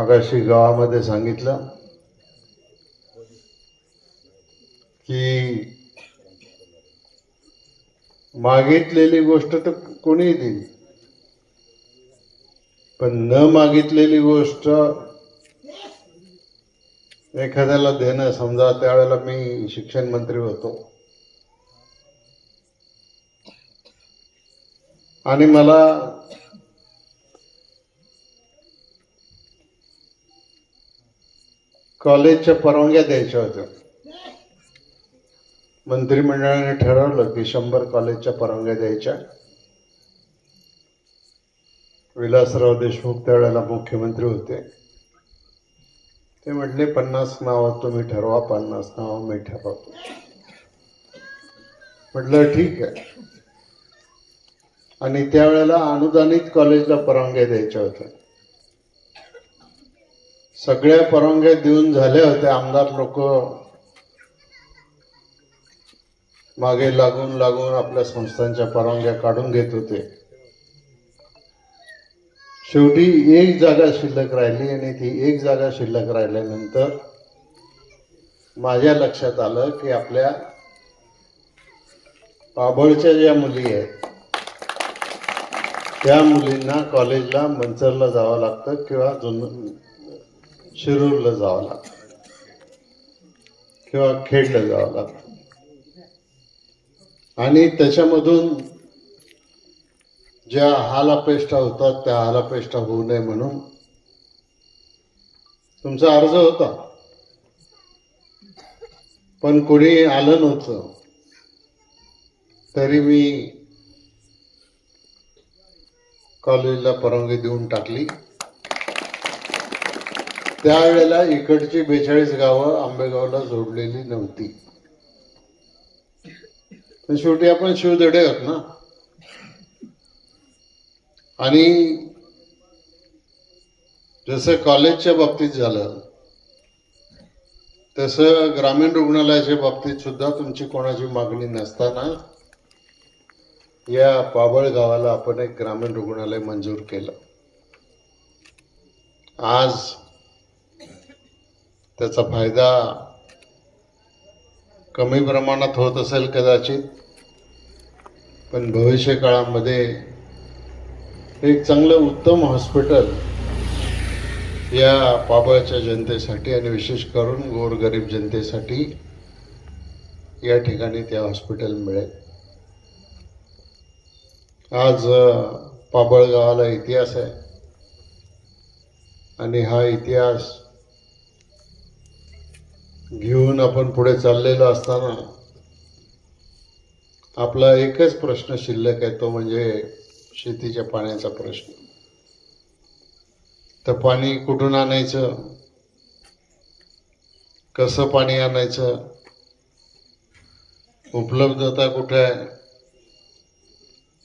मगाशी गावामध्ये सांगितलं की मागितलेली गोष्ट तर कोणीही देईल. पण न मागितलेली गोष्ट एखाद्याला देणं समजा त्यावेळेला मी शिक्षण मंत्री होतो. आणि मला कॉलेजच्या परवानग्या द्यायच्या होत्या. मंत्रिमंडळाने ठरवलं की शंभर कॉलेजच्या परवानग्या द्यायच्या. विलासराव देशमुख त्यावेळेला मुख्यमंत्री होते. ते म्हटले पन्नास नावं तुम्ही ठरवा पन्नास नावं मी ठरवतो. म्हटलं ठीक आहे. आणि त्यावेळेला अनुदानित कॉलेजला परवानग्या द्यायच्या होत्या. सगळ्या परवानग्या देऊन झाल्या होत्या आमदार लोक. मागे लागून लागून आपल्या संस्थांच्या परवानग्या काढून घेत होते. शेवटी एक जागा शिल्लक राहिली आणि ती एक जागा शिल्लक राहिल्यानंतर माझ्या लक्षात आलं की आपल्या पाबळच्या ज्या मुली आहेत त्या मुलींना कॉलेजला मंचरला जावं लागतं किंवा जुन शिरूरला जावं लागतं. किंवा खेडला जावं लागतं. आणि त्याच्यामधून ज्या हालापेष्टा होतात त्या हालापेष्टा होऊ नये म्हणून तुमचा अर्ज होता. पण कोणी आलं नव्हतं. तरी मी कॉलेजला परवानगी देऊन टाकली. त्यावेळेला इकडची बेचाळीस गावं आंबेगावला जोडलेली नव्हती. पण शेवटी आपण शिवधडे आहोत ना? आणि जसं कॉलेजच्या बाबतीत झालं तसं ग्रामीण रुग्णालयाच्या बाबतीत सुद्धा तुमची कोणाची मागणी नसताना या पाबळ गावाला आपण एक ग्रामीण रुग्णालय मंजूर केलं. आज त्याचा फायदा कमी प्रमाणात होत असेल कदाचित पण भविष्य काळामध्ये एक चांगलं उत्तम हॉस्पिटल या पाबळच्या जनतेसाठी आणि विशेष करून गोरगरीब जनतेसाठी या ठिकाणी त्या हॉस्पिटल मिळेल. आज पाबळ गावाला इतिहास आहे. आणि हा इतिहास घेऊन आपण पुढे चाललेलो असताना आपला एकच प्रश्न शिल्लक आहे तो म्हणजे शेतीच्या पाण्याचा प्रश्न. तर पाणी कुठून आणायचं? कसं पाणी आणायचं? उपलब्धता कुठे आहे?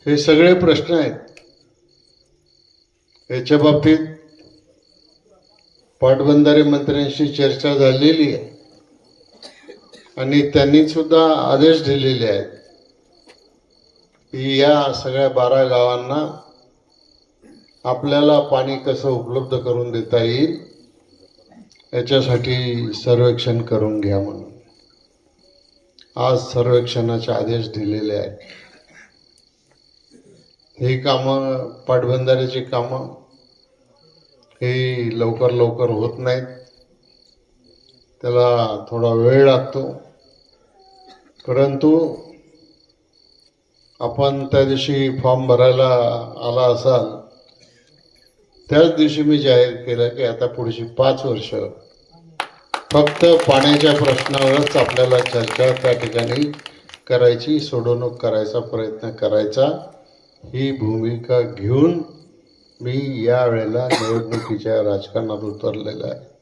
हे सगळे प्रश्न आहेत. याच्या बाबतीत पाटबंधारे मंत्र्यांशी चर्चा झालेली आहे. आणि त्यांनी सुद्धा आदेश दिलेले आहेत की या सगळ्या बारा गावांना आपल्याला पाणी कसं उपलब्ध करून देता येईल याच्यासाठी सर्वेक्षण करून घ्या म्हणून. आज सर्वेक्षणाचे आदेश दिलेले आहेत. ही कामं पाटबंधाऱ्याची कामं ही लवकर लवकर होत नाहीत. त्याला थोडा वेळ लागतो. परंतु आपण त्या दिवशी फॉर्म भरायला आला असाल त्याच दिवशी मी जाहीर केलं की आता पुढची पाच वर्ष फक्त पाण्याच्या प्रश्नावरच आपल्याला चर्चा त्या ठिकाणी करायची सोडवणूक करायचा प्रयत्न करायचा. ही भूमिका घेऊन मी यावेळेला निवडणुकीच्या राजकारणात उतरलेला आहे.